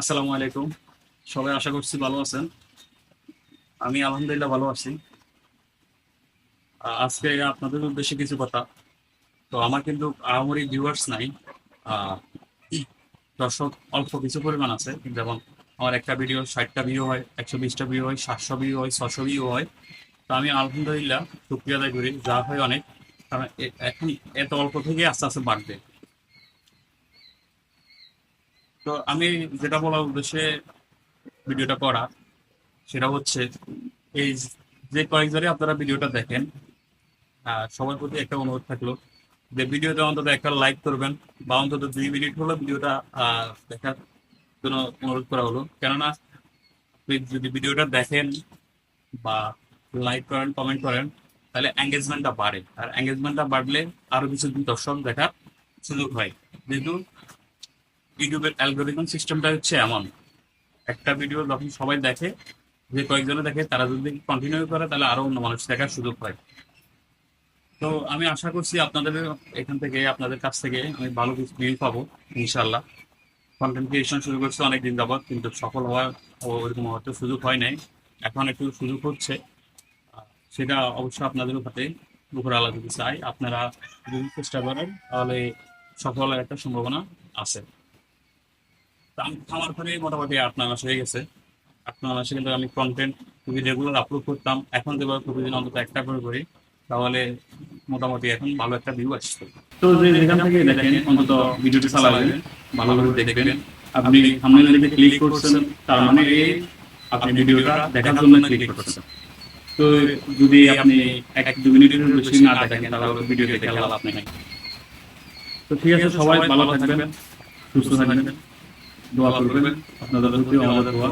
আসসালামু আলাইকুম। সবাই আশা করছি ভালো আছেন। আমি আলহামদুলিল্লাহ ভালো আছি। আজকে আপনাদের উদ্দেশ্যে কিছু কথা। তো আমার কিন্তু আহামরি ভিউয়ার্স নাই। দর্শক অল্প কিছু পরিমাণ আছে। যেমন আমার একটা ভিডিও ষাটটা ভিউ হয়, একশো বিশটা ভিউ হয়, সাতশো ভিউ হয়, ছশো ভিউ হয়। তো আমি আলহামদুলিল্লাহ শুক্রিয়া আদায় করি। যা হয় অনেক। কারণ এখন এত অল্প থেকে আস্তে আস্তে বাড়বে। তো আমি যেটা বলার উদ্দেশ্যে ভিডিওটা করা, সেটা হচ্ছে এই যে কয়েকজনে আপনারা ভিডিওটা দেখেন সবার প্রতি একটা অনুরোধ থাকল যে ভিডিওটা অন্তত একটা লাইক করবেন বা অন্তত দুই মিনিট হলো ভিডিওটা দেখার জন্য অনুরোধ করা হলো। কেননা যদি ভিডিওটা দেখেন বা লাইক করেন কমেন্ট করেন, তাহলে এঙ্গেজমেন্টটা বাড়ে। আর এঙ্গেজমেন্টটা বাড়লে আরও কিছু দর্শক দেখার সুযোগ হয়। যেহেতু ইউটিউবের অ্যালগোরিদম সিস্টেমটা হচ্ছে এমন। একটা ভিডিও যখন সবাই দেখে, যে কয়েকজনে দেখে, তারা যদি কন্টিনিউ করে, তাহলে আরও অন্য মানুষ দেখার সুযোগ পায়। তো আমি আশা করছি আপনাদের এখান থেকে, আপনাদের কাছ থেকে আমি ভালো কিছু ভিউ পাবো ইনশাল্লাহ কন্টেন্ট ক্রিয়েশন শুরু করছে অনেকদিন যাবত কিন্তু সফল হওয়ার ওরকম হয়তো সুযোগ হয় নাই। এখন একটু সুযোগ হচ্ছে। সেটা অবশ্যই আপনাদের হাতে উপর আলাদা চাই আপনারা যদি চেষ্টা করেন, তাহলে সফল একটা সম্ভাবনা আছে। তো আমি খামার করে মোটামুটি আট নয় মাস হয়ে গেছে। আট নয় মাসে কিন্তু আমি কন্টেন্ট খুবই রেগুলার আপলোড করতাম। এখন যেভাবে প্রতিদিন অন্তত একটা করে করি, তাহলে মোটামুটি এখন ভালো একটা ভিউ আসছে। তো যেখান থেকে দেখেন, অন্তত ভিডিওটি চালাবেন ভালোভাবে দেখবেন। আপনি থাম্বনেল লিখে ক্লিক করছেন, তার মানে আপনি ভিডিওটা দেখার জন্য ক্লিক করছেন। তো যদি আপনি এক দু মিনিটের বেশি না দেখেন, তাহলে ভিডিও দেখে লাভ নাই। তো ঠিক আছে, সবাই ভালো থাকবেন, সুস্থ থাকবেন। দোয়া করবেন। আপনাদের প্রতি আমাদের দোয়া।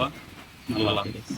আল্লাহ হাফেজ।